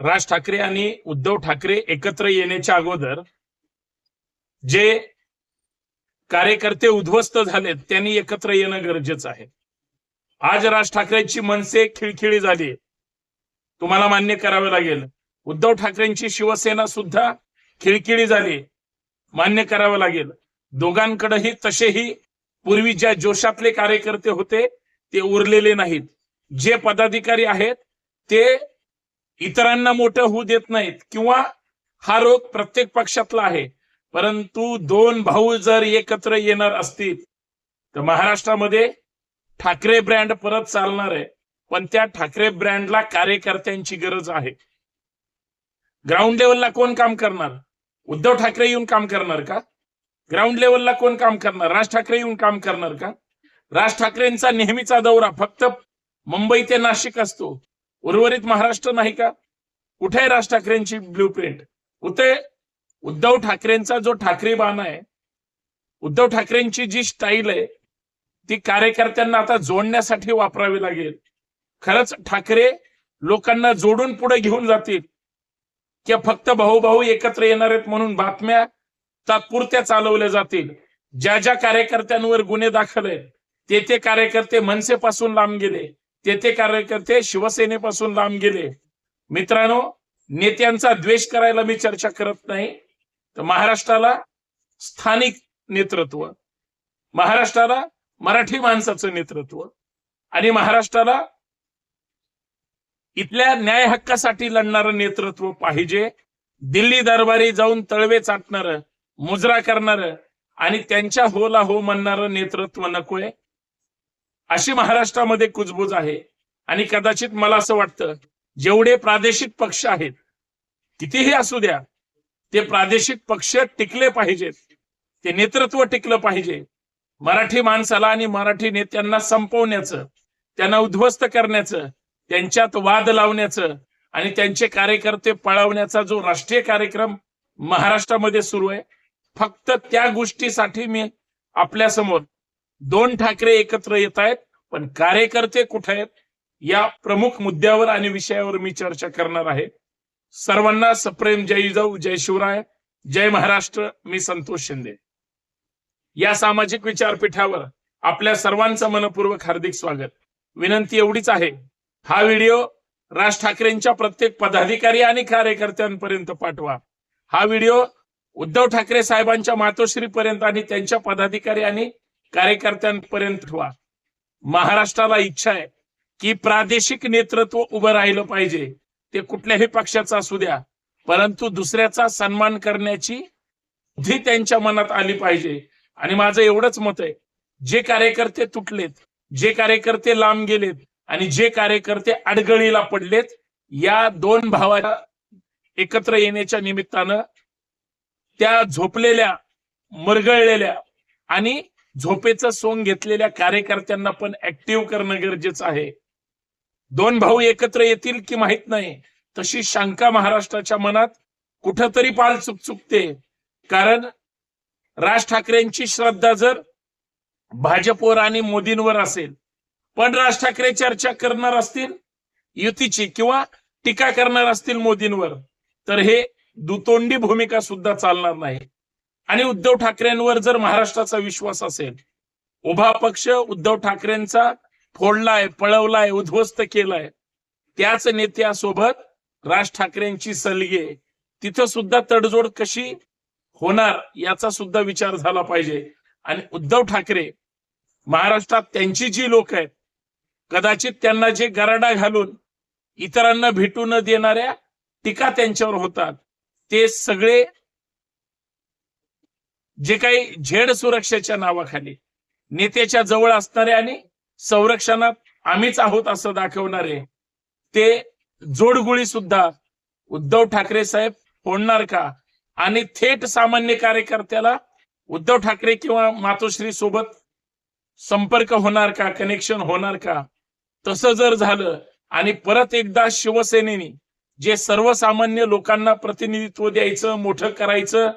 राज ठाकरे आणि उद्धव ठाकरे एकत्र येण्याच्या अगोदर जे कार्यकर्ते उद्ध्वस्त झालेत त्यांनी एकत्र येणं गरजेचं आहे. आज राज ठाकरेंची मनसे खिळखिळी झाली तुम्हाला मान्य करावे लागेल. उद्धव ठाकरेंची शिवसेना सुद्धा खिळखिळी झाली मान्य करावं लागेल. दोघांकडेही तसेही पूर्वी ज्या जोशातले कार्यकर्ते होते ते उरलेले नाहीत. जे पदाधिकारी आहेत ते इतरांना मोठं होऊ देत नाहीत किंवा हा रोग प्रत्येक पक्षातला आहे. परंतु दोन भाऊ जर एकत्र येणार असतील तर महाराष्ट्रामध्ये ठाकरे ब्रँड परत चालणार आहे. पण त्या ठाकरे ब्रँडला कार्यकर्त्यांची गरज आहे. ग्राउंड लेवलला कोण काम करणार? उद्धव ठाकरे येऊन काम करणार का? ग्राउंड लेवलला कोण काम करणार? राज ठाकरे येऊन काम करणार का? राज ठाकरेंचा नेहमीचा दौरा फक्त मुंबई ते नाशिक असतो. उर्वरित महाराष्ट्र नाही का? कुठे आहे राज ठाकरेंची ब्ल्यू प्रिंट कुठे? उद्धव ठाकरेंचा जो ठाकरे बाण आहे उद्धव ठाकरेंची जी स्टाईल आहे ती कार्यकर्त्यांना आता जोडण्यासाठी वापरावी लागेल. खरंच ठाकरे लोकांना जोडून पुढे घेऊन जातील. किंवा फक्त भाऊ भाऊ एकत्र येणार आहेत म्हणून बातम्या तात्पुरत्या चालवल्या जातील. ज्या ज्या कार्यकर्त्यांवर गुन्हे दाखल आहेत ते ते कार्यकर्ते मनसेपासून लांब गेले. तेथे कार्यकर्ते शिवसेनेपासून लांब गेले. मित्रांनो नेत्यांचा द्वेष करायला मी चर्चा करत नाही. तर महाराष्ट्राला स्थानिक नेतृत्व महाराष्ट्राला मराठी माणसाचं नेतृत्व आणि महाराष्ट्राला इथल्या न्याय हक्कासाठी लढणारं नेतृत्व पाहिजे. दिल्ली दरबारी जाऊन तळवे चाटणार मुजरा करणार आणि त्यांच्या होला हो म्हणणारं नेतृत्व नकोय. अशी महाराष्ट्रामध्ये कुजबूज आहे. आणि कदाचित मला असं वाटतं जेवढे प्रादेशिक पक्ष आहेत कितीही असू द्या ते प्रादेशिक पक्ष टिकले पाहिजेत. ते नेतृत्व टिकलं पाहिजे. मराठी माणसाला आणि मराठी नेत्यांना संपवण्याचं त्यांना उद्ध्वस्त करण्याचं त्यांच्यात वाद लावण्याचं आणि त्यांचे कार्यकर्ते पळवण्याचा जो राष्ट्रीय कार्यक्रम महाराष्ट्रामध्ये सुरू आहे फक्त त्या गोष्टीसाठी मी आपल्यासमोर दोन ठाकरे एकत्र येत आहेत. पण कार्यकर्ते कुठे आहेत? या प्रमुख मुद्द्यावर आणि विषयावर मी चर्चा करणार आहे. सर्वांना सप्रेम जय जाऊ जय शिवराय जय महाराष्ट्र मी संतोष शिंदे. या सामाजिक विचारपीठावर आपल्या सर्वांचं मनपूर्वक हार्दिक स्वागत. विनंती एवढीच आहे हा व्हिडिओ राज ठाकरेंच्या प्रत्येक पदाधिकारी आणि कार्यकर्त्यांपर्यंत पाठवा. हा व्हिडिओ उद्धव ठाकरे साहेबांच्या मातोश्रीपर्यंत आणि त्यांच्या पदाधिकारी आणि कार्यकर्त्यांपर्यंत ठेवा. महाराष्ट्राला इच्छा आहे की प्रादेशिक नेतृत्व उभं राहिलं पाहिजे. ते कुठल्याही पक्षाचं असू द्या परंतु दुसऱ्याचा सन्मान करण्याची बुद्धी त्यांच्या मनात आली पाहिजे. आणि माझं एवढंच मत आहे जे कार्यकर्ते तुटलेत जे कार्यकर्ते लांब गेलेत आणि जे कार्यकर्ते अडगळीला पडलेत या दोन भावाच्या एकत्र येण्याच्या निमित्तानं त्या झोपलेल्या मरगळलेल्या आणि झोपेचा सोंग घेतलेल्या कार्यकर्त्यांना पण ऍक्टिव्ह करणं गरजेचं आहे. दोन भाऊ एकत्र येतील की माहीत नाही. तशी शंका महाराष्ट्राच्या मनात कुठंतरी पाल चुकचुकते. कारण राज ठाकरेंची श्रद्धा जर भाजपवर आणि मोदींवर असेल पण राज ठाकरे चर्चा करणार असतील युतीची किंवा टीका करणार असतील मोदींवर तर हे दुतोंडी भूमिका सुद्धा चालणार नाही. आणि उद्धव ठाकरेंवर जर महाराष्ट्राचा विश्वास असेल उभा पक्ष उद्धव ठाकरेंचा फोडलाय पळवलाय उद्ध्वस्त केलाय त्याच नेत्यासोबत राज ठाकरेंची सलगे तिथं सुद्धा तडजोड कशी होणार याचा सुद्धा विचार झाला पाहिजे. आणि उद्धव ठाकरे महाराष्ट्रात त्यांची जी लोक आहेत कदाचित त्यांना जे गराडा घालून इतरांना भेटू न देणाऱ्या टीका त्यांच्यावर होतात ते सगळे जे काही झेड सुरक्षेच्या नावाखाली नेत्याच्या जवळ असणारे आणि संरक्षणात आम्हीच आहोत असं दाखवणारे ते जोडगुळी सुद्धा उद्धव ठाकरे साहेब फोडणार का? आणि थेट सामान्य कार्यकर्त्याला उद्धव ठाकरे किंवा मातोश्री सोबत संपर्क होणार का? कनेक्शन होणार का? तसं जर झालं आणि परत एकदा शिवसेनेने जे सर्वसामान्य लोकांना प्रतिनिधित्व द्यायचं मोठं करायचं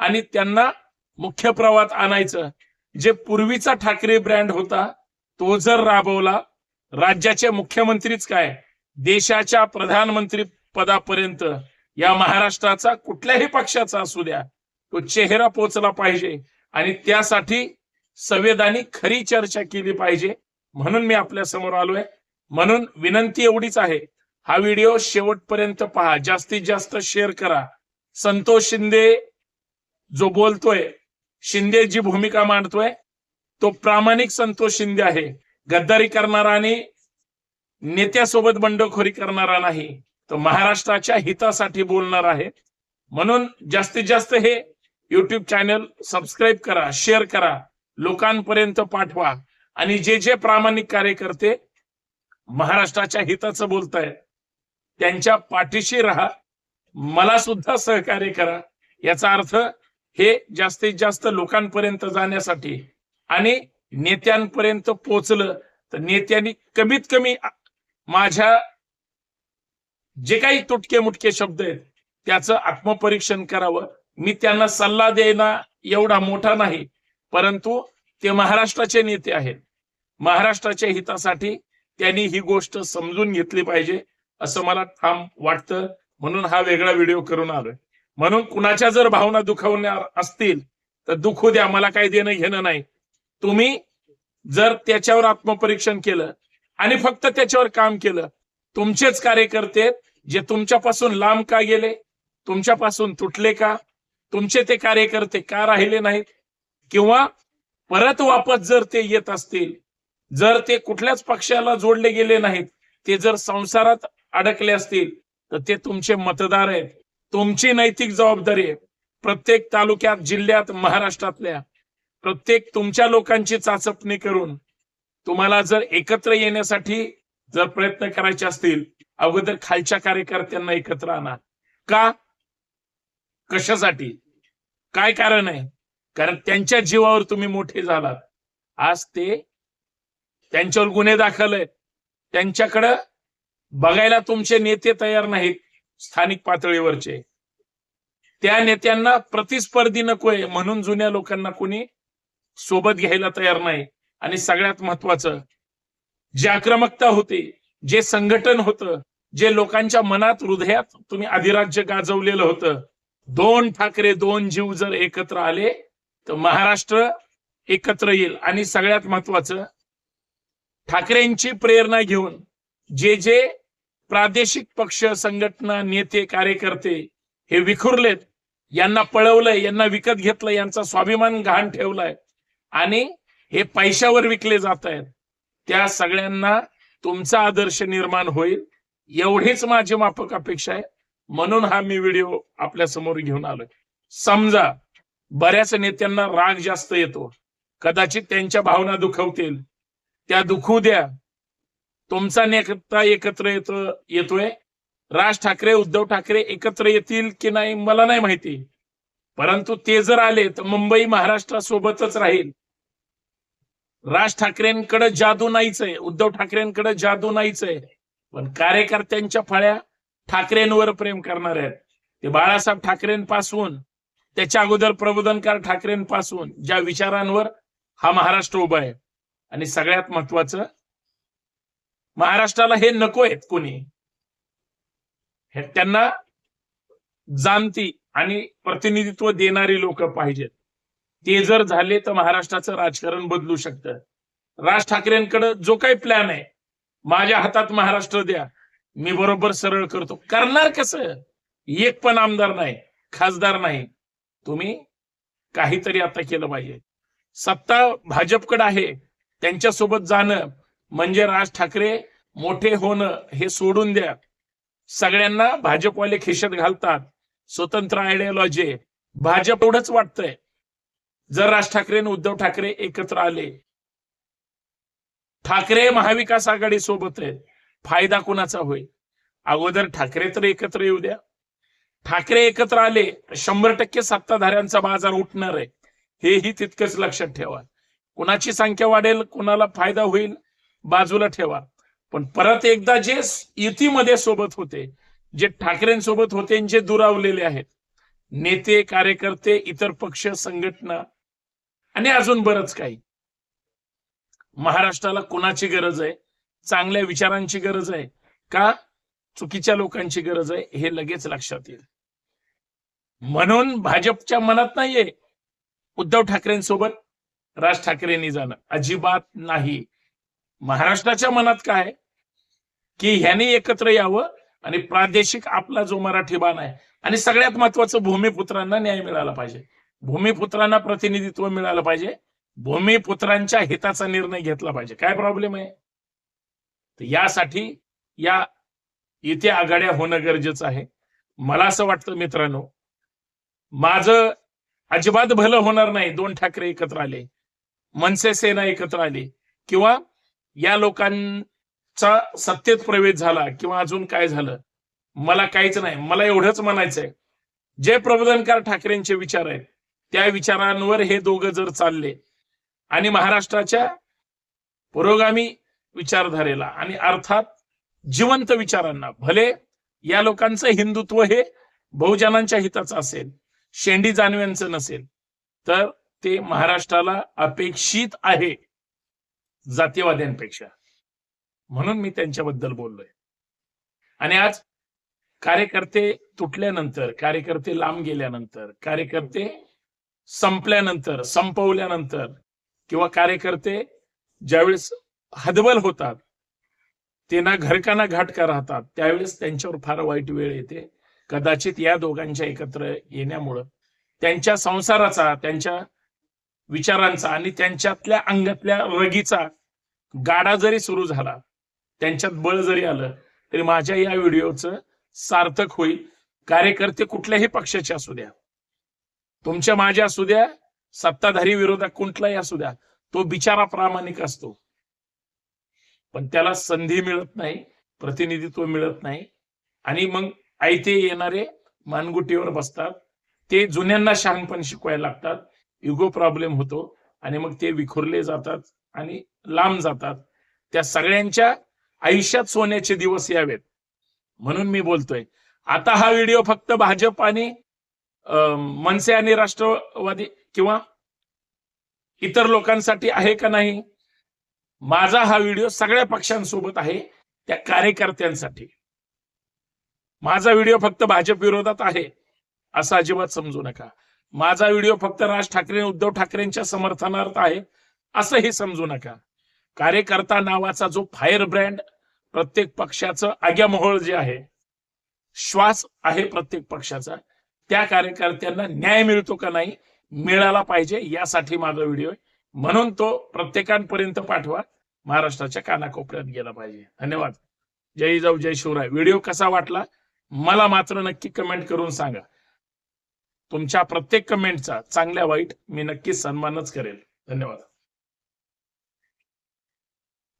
आणि त्यांना मुख्य प्रवाहात आणायचं. जे पूर्वीचा ठाकरे ब्रँड होता तो जर राबवला राज्याचे मुख्यमंत्रीच काय? देशाच्या प्रधानमंत्री पदापर्यंत या महाराष्ट्राचा कुठल्याही पक्षाचा असू द्या तो चेहरा पोचला पाहिजे. आणि त्यासाठी संवेदानी खरी चर्चा केली पाहिजे. म्हणून मी आपल्यासमोर आलोय. म्हणून विनंती एवढीच आहे. हा व्हिडिओ शेवटपर्यंत पहा. जास्तीत जास्त शेअर करा. संतोष शिंदे जो बोलतोय शिंदे जी भूमिका मांडतोय तो प्रामाणिक संतोष शिंदे आहे. गद्दारी करणारा आणि नेत्यासोबत बंडखोरी करणारा नाही तो महाराष्ट्राच्या हितासाठी बोलणार आहे. म्हणून जास्तीत जास्त हे युट्यूब चॅनल सबस्क्राईब करा शेअर करा लोकांपर्यंत पाठवा. आणि जे जे प्रामाणिक कार्यकर्ते महाराष्ट्राच्या हिताचं बोलताय त्यांच्या पाठीशी राहा मला सुद्धा सहकार्य करा. याचा अर्थ हे जास्तीत जास्त लोकांपर्यंत जाण्यासाठी आणि नेत्यांपर्यंत पोचलं तर नेत्यांनी कमीत कमी माझ्या जे काही तुटके मुटके शब्द आहेत त्याचं आत्मपरीक्षण करावं. मी त्यांना सल्ला देणं एवढा मोठा नाही परंतु ते महाराष्ट्राचे नेते आहेत. महाराष्ट्राच्या हितासाठी त्यांनी ही गोष्ट समजून घेतली पाहिजे असं मला ठाम वाटतं. म्हणून हा वेगळा व्हिडिओ करून आलोय. म्हणून कुणाच्या जर भावना दुखावणार असतील तर दुखू द्या मला काही देणं घेणं नाही. तुम्ही जर त्याच्यावर आत्मपरीक्षण केलं आणि फक्त त्याच्यावर काम केलं तुमचेच कार्यकर्ते जे तुमच्यापासून लांब का गेले तुमच्यापासून तुटले का तुमचे ते कार्यकर्ते का राहिले नाहीत किंवा परत वापस जर ते येत असतील जर ते कुठल्याच पक्षाला जोडले गेले नाहीत ते जर संसारात अडकले असतील तर ते तुमचे मतदार आहेत. तुमची नैतिक जबाबदारी आहे. प्रत्येक तालुक्यात जिल्ह्यात महाराष्ट्रातल्या प्रत्येक तुमच्या लोकांची चाचपणी करून तुम्हाला जर एकत्र येण्यासाठी जर प्रयत्न करायचे असतील अगोदर खालच्या कार्यकर्त्यांना एकत्र आणा. का? कशासाठी? काय कारण आहे? कारण त्यांच्या जीवावर तुम्ही मोठे झालात. आज ते त्यांच्यावर गुन्हे दाखल आहेत. त्यांच्याकडं बघायला तुमचे नेते तयार नाहीत. स्थानिक पातळीवरचे. त्या नेत्यांना प्रतिस्पर्धी नकोय म्हणून जुन्या लोकांना कोणी सोबत घ्यायला तयार नाही. आणि सगळ्यात महत्वाचं जे आक्रमकता होती जे संघटन होतं जे लोकांच्या मनात हृदयात तुम्ही अधिराज्य गाजवलेलं होतं दोन ठाकरे दोन जीव जर एकत्र आले तर महाराष्ट्र एकत्र येईल. आणि सगळ्यात महत्वाचं ठाकरेंची प्रेरणा घेऊन जे जे प्रादेशिक पक्ष संघटना नेते कार्यकर्ते हे विखुरलेत. यांना पळवलंय यांना विकत घेतलं यांचा स्वाभिमान घाण ठेवलाय. आणि हे पैशावर विकले जात आहेत त्या सगळ्यांना तुमचा आदर्श निर्माण होईल. एवढीच माझी माफक अपेक्षा आहे. म्हणून हा मी व्हिडिओ आपल्यासमोर घेऊन आलोय. समजा बऱ्याच नेत्यांना राग जास्त येतो. कदाचित त्यांच्या भावना दुखवतील. त्या दुखू द्या. तुमचा नेता एकत्र येतो येतोय? राज ठाकरे उद्धव ठाकरे एकत्र येतील की नाही मला नाही माहिती. परंतु ते जर आले तर मुंबई महाराष्ट्रासोबतच राहील. राज ठाकरेंकडे जादू नाहीच आहे उद्धव ठाकरेंकडे जादू नाहीच आहे पण कार्यकर्त्यांच्या फळ्या ठाकरेंवर प्रेम करणार आहेत. ते बाळासाहेब ठाकरेंपासून त्याच्या अगोदर प्रबोधनकार ठाकरेंपासून ज्या विचारांवर हा महाराष्ट्र उभा आहे. आणि सगळ्यात महत्वाचं महाराष्ट्राला हे नको आहेत कोणी. हे त्यांना जाणती आणि प्रतिनिधित्व देणारी लोक पाहिजेत. ते जर झाले तर महाराष्ट्राचं राजकारण बदलू शकतं. राज ठाकरेंकडे जो काही प्लॅन आहे माझ्या हातात महाराष्ट्र द्या. मी बरोबर सरळ करतो. करणार कसं? एक पण आमदार नाही खासदार नाही. तुम्ही काहीतरी आता केलं पाहिजे. सत्ता भाजपकडे आहे. त्यांच्यासोबत जाणं म्हणजे राज ठाकरे मोठे होणं हे सोडून द्या. सगळ्यांना भाजपवाले खिशत घालतात. स्वतंत्र आयडियोलॉजी भाजप एवढंच वाटतंय. जर राज ठाकरे आणि उद्धव ठाकरे एकत्र आले ठाकरे महाविकास आघाडी सोबत आहेत. फायदा कुणाचा होईल? अगोदर ठाकरे तर एकत्र येऊ द्या. ठाकरे एकत्र आले शंभर टक्के सत्ताधाऱ्यांचा बाजार उठणार आहे. हेही तितकंच लक्षात ठेवा. कुणाची संख्या वाढेल कुणाला फायदा होईल? बाजूला ठेवा. पण परत एकदा जे युतीमध्ये सोबत होते जे ठाकरेंसोबत होते जे दुरावलेले आहेत नेते कार्यकर्ते इतर पक्ष संघटना आणि अजून बरंच काही. महाराष्ट्राला कोणाची गरज आहे? चांगल्या विचारांची गरज आहे का? चुकीच्या लोकांची गरज आहे हे लगेच लक्षात येईल. म्हणून भाजपच्या मनात नाहीये. उद्धव ठाकरेंसोबत राज ठाकरेंनी जाणं. अजिबात नाही. महाराष्ट्राच्या मनात काय की ह्याने एकत्र यावं आणि प्रादेशिक आपला जो मराठी बाण आहे आणि सगळ्यात महत्वाचं भूमिपुत्रांना न्याय मिळाला पाहिजे. भूमिपुत्रांना प्रतिनिधित्व मिळालं पाहिजे. भूमिपुत्रांच्या हिताचा निर्णय घेतला पाहिजे. काय प्रॉब्लेम आहे? तर यासाठी या इथे आघाड्या होणं गरजेचं आहे. मला असं वाटतं मित्रांनो माझं अजिबात भलं होणार नाही. दोन ठाकरे एकत्र आले. मनसे सेना एकत्र आली. किंवा या लोकांचा सत्तेत प्रवेश झाला किंवा अजून काय झालं मला काहीच नाही. मला एवढंच म्हणायचंय. जे प्रबोधनकार ठाकरेंचे विचार आहेत. त्या विचारांवर हे दोघं जर चालले आणि महाराष्ट्राच्या पुरोगामी विचारधारेला आणि अर्थात जिवंत विचारांना भले या लोकांचं हिंदुत्व हे बहुजनांच्या हिताचं असेल शेंडी जानव्यांचं नसेल तर ते महाराष्ट्राला अपेक्षित आहे. जातीवाद्यांपेक्षा म्हणून मी त्यांच्याबद्दल बोललोय. आणि आज कार्यकर्ते तुटल्यानंतर कार्यकर्ते लांब गेल्यानंतर कार्यकर्ते संपल्यानंतर संपवल्यानंतर किंवा कार्यकर्ते ज्यावेळेस हदबल होतात ते ना घरकाना घाटका राहतात त्यावेळेस त्यांच्यावर फार वाईट वेळ येते. कदाचित या दोघांच्या एकत्र येण्यामुळं त्यांच्या संसाराचा त्यांच्या विचारांचा आणि त्यांच्यातल्या अंगातल्या रगीचा गाडा जरी सुरू झाला त्यांच्यात बळ जरी आलं तरी माझ्या या व्हिडिओचं सार्थक होईल. कार्यकर्ते कुठल्याही पक्षाचे असू द्या. तुमच्या माझ्या असू द्या सत्ताधारी विरोधात कुठलाही असू द्या तो बिचारा प्रामाणिक असतो. पण त्याला संधी मिळत नाही प्रतिनिधित्व मिळत नाही. आणि मग आयते येणारे मानगुटीवर बसतात. ते जुन्यांना शहाणपण शिकवायला लागतात. युगो प्रॉब्लेम होतो. आणि मग ते विखुरले जातात. आणि लांब जातात. त्या सगळ्यांच्या आयुष्यात सोन्याचे दिवस यावेत. म्हणून मी बोलतोय. आता हा व्हिडिओ फक्त भाजप आणि मनसे आणि राष्ट्रवादी किंवा इतर लोकांसाठी आहे का नाही? माझा हा व्हिडिओ सगळ्या पक्षांसोबत आहे त्या कार्यकर्त्यांसाठी. माझा व्हिडिओ फक्त भाजप विरोधात आहे असं अजिबात समजू नका. माझा व्हिडिओ फक्त राज ठाकरे आणि उद्धव ठाकरेंच्या समर्थनार्थ आहे असं हे समजू नका. कार्यकर्ता नावाचा जो फायर ब्रँड प्रत्येक पक्षाचं आग्यामोहोळ जे आहे श्वास आहे प्रत्येक पक्षाचा त्या कार्यकर्त्यांना न्याय मिळतो का नाही मिळाला पाहिजे यासाठी माझा व्हिडिओ आहे. म्हणून तो प्रत्येकांपर्यंत पाठवा. महाराष्ट्राच्या कानाकोपऱ्यात गेला पाहिजे. धन्यवाद. जय जाऊ जय शिवराय. व्हिडिओ कसा वाटला मला मात्र नक्की कमेंट करून सांगा. तुमच्या प्रत्येक कमेंटचा चांगल्या वाईट मी नक्की सन्मानच करेल. धन्यवाद.